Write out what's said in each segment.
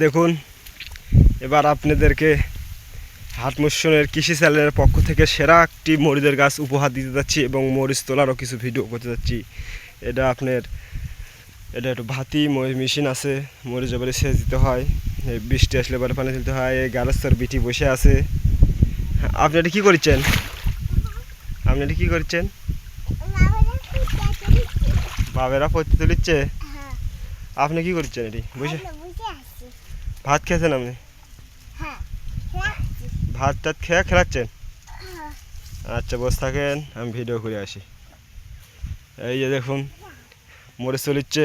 দেখুন, এবার আপনাদেরকে হাট মোশনের কৃষি চ্যানেলের পক্ষ থেকে সেরা একটি মরিচের গাছ উপহার দিতে যাচ্ছি এবং মরিচ তোলারও কিছু ভিডিও করতে যাচ্ছি। এটা আপনার, এটা একটু ভাতি মেশিন আছে, মরিচ এবারে সেচ দিতে হয় বৃষ্টি আসলে এবারে পানি দিতে হয়, এই গারস্তর বিটি বসে আছে। আপনি এটা কী করছেন? আপনি এটা কী করছেন? বাবেরা পড়তে তুলিচ্ছে? আপনি কি করছেন এটি? বসে। ভাত খেয়েছেন আপনি? ভাত টাত খেয়ে খেলাচ্ছেন? আচ্ছা বসে থাকেন আমি ভিডিও করে আসি। এই যে দেখুন মরিচ চলিচ্ছে।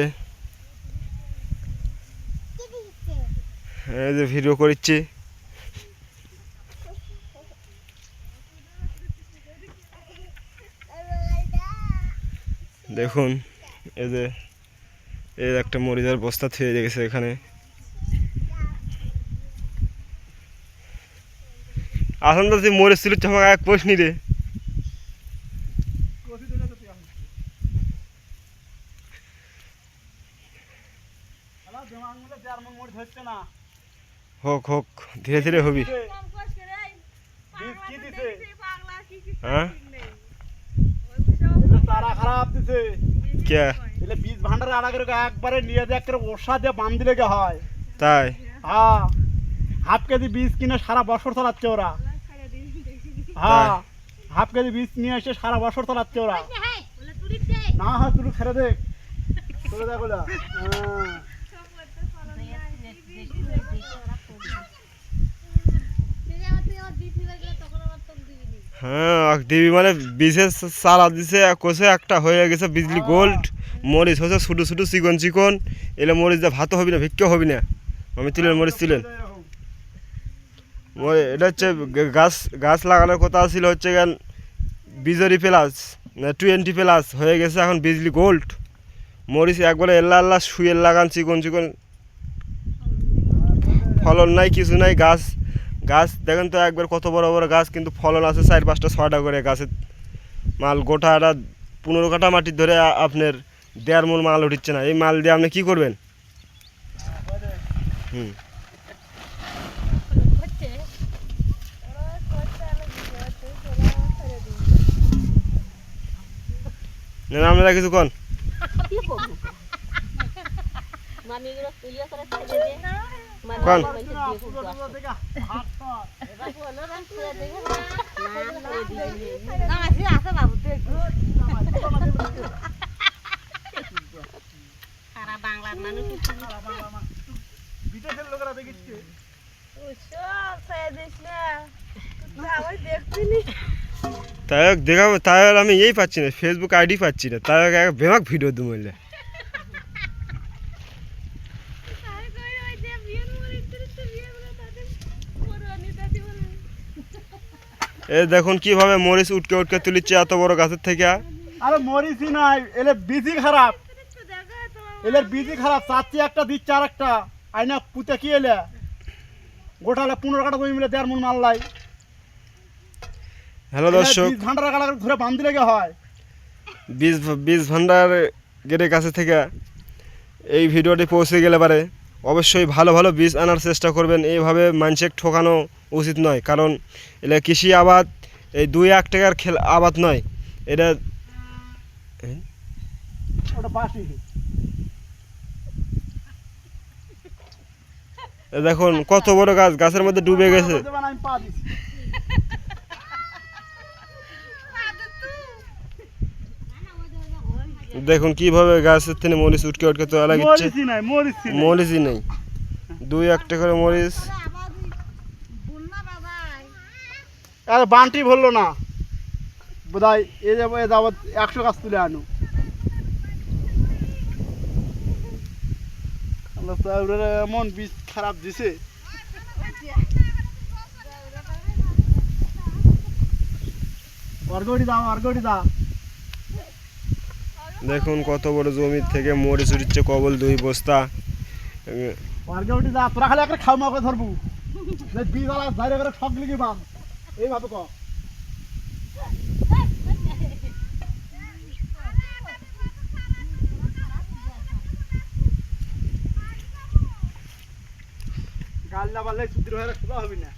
এই যে ভিডিও করছি দেখুন এই যে এই একটা মরিচের বস্তা থুয়ে রেখেছে এখানে। আসন তো তুই মরিচ ছিল তোমাকে এক প্রশ্নই রে। হোক হোক, ধীরে ধীরে হবি। হ্যাঁ? তারা খারাপ দিছে। কে? বীজ ভান্ডার আড়া করে একবারে নিয়ে যে ওষা দিয়ে বাম দিলে হয়? তাই? হ্যাঁ। হাফ কেজি বীজ কিনে সারা বছর চালাচ্ছে ওরা। হ্যাঁ। হাফ কেজি বীজ নিয়ে এসে সারা বছর চালাচ্ছে ওরা। না হয় তুই ছেড়ে দেখ ছেড়ে দেখ হ্যাঁ। হ্যাঁ দিবি মানে বিশেষ সারা দিছে, কোষে একটা হয়ে গেছে বিজলি গোল্ড, মরিচ হচ্ছে ছোটো ছোটো চিকন চিকন, এলে মরিচ দিয়ে ভাতও হবি না ভিক্ষও হবি না। আমি তুলেন মরিচ তুলেন এটা হচ্ছে গাছ গাছ লাগানোর কথা ছিল হচ্ছে গান বিজরি প্লাস টোয়েন্টি প্লাস হয়ে গেছে এখন বিজলি গোল্ড। মরিচ একবারে এল্লা আল্লাহ শুয়ের লাগান চিকন চিকন। ফলন নাই, কিছু নাই, গাছ গাছ, দেখেন তো একবার কত বড় বড় গাছ, কিন্তু ফলন আছে চার পাঁচটা, ছয়টা করে গাছের মাল গোটা একটা পনেরো কাঠা মাটির ধরে আপনার দেড় মূল মাল উঠিচ্ছে না। এই মাল দিয়ে আপনি কি করবেন? হুম। না আপনারা কিছু কন। মানুষ বিদেশের লোকেরা দেখিচ্ছে তাই হোক দেখাবো তাই আমি এই পাচ্ছি না ফেসবুক আইডি পাচ্ছি না তাই হোক এক বেমাক ভিডিও দু মহিলা এ দেখুন কীভাবে মরিচ উটকে উটকে তুলিচ্ছে এত বড় গাছের থেকে। আরে মরিচই নাই এলে বিজি খারাপ। এলে বিজি খারাপ চাচ্ছি একটা দিচ্ছে আর একটা আইনা পুঁতে কি এলে? গোটালে পনেরো কাটা জমি মিলে দেড় মন মাল লাই। হ্যালো দর্শক। ভান্ডার কাটা ঘুরে বান্ধি লেগে হয়। বীজ বীজ ভান্ডার গেটের কাছে থেকে এই ভিডিওটি পৌঁছে গেলে পারে। অবশ্যই ভালো ভালো বীজ আনার চেষ্টা করবেন। এইভাবে মানুষের ঠোকানো উচিত নয় কারণ এটা কৃষি আবাদ এই দুই এক টাকার খেল আবাদ নয়। এটা দেখুন কত বড় গাছ গাছের মধ্যে ডুবে গেছে দেবেন, আমি পা দিছি দেখুন কীভাবে গাছের থেকে মরিচ উটকে উটকে তোলা লাগিচ্ছে মরিচই নাই দুই একটা করে মরিচ। আরে বান্টি ভরলো না। বোধহয় এ যাব এ যাব একশো গাছ তুলে আনু। এমন বীজ খারাপ দিছে। অর্গটি দাও অর্গটি দাও দেখুন কত বড় জমির থেকে মরিচ উঠছে কবল দুই বস্তা। তোরা খালি একটা খাও মাকে ধরবু। বীজ করে সব লিখি বাম। এইভাবে ক। গাল না পারলে সুতির হয়ে সোজা হবি না।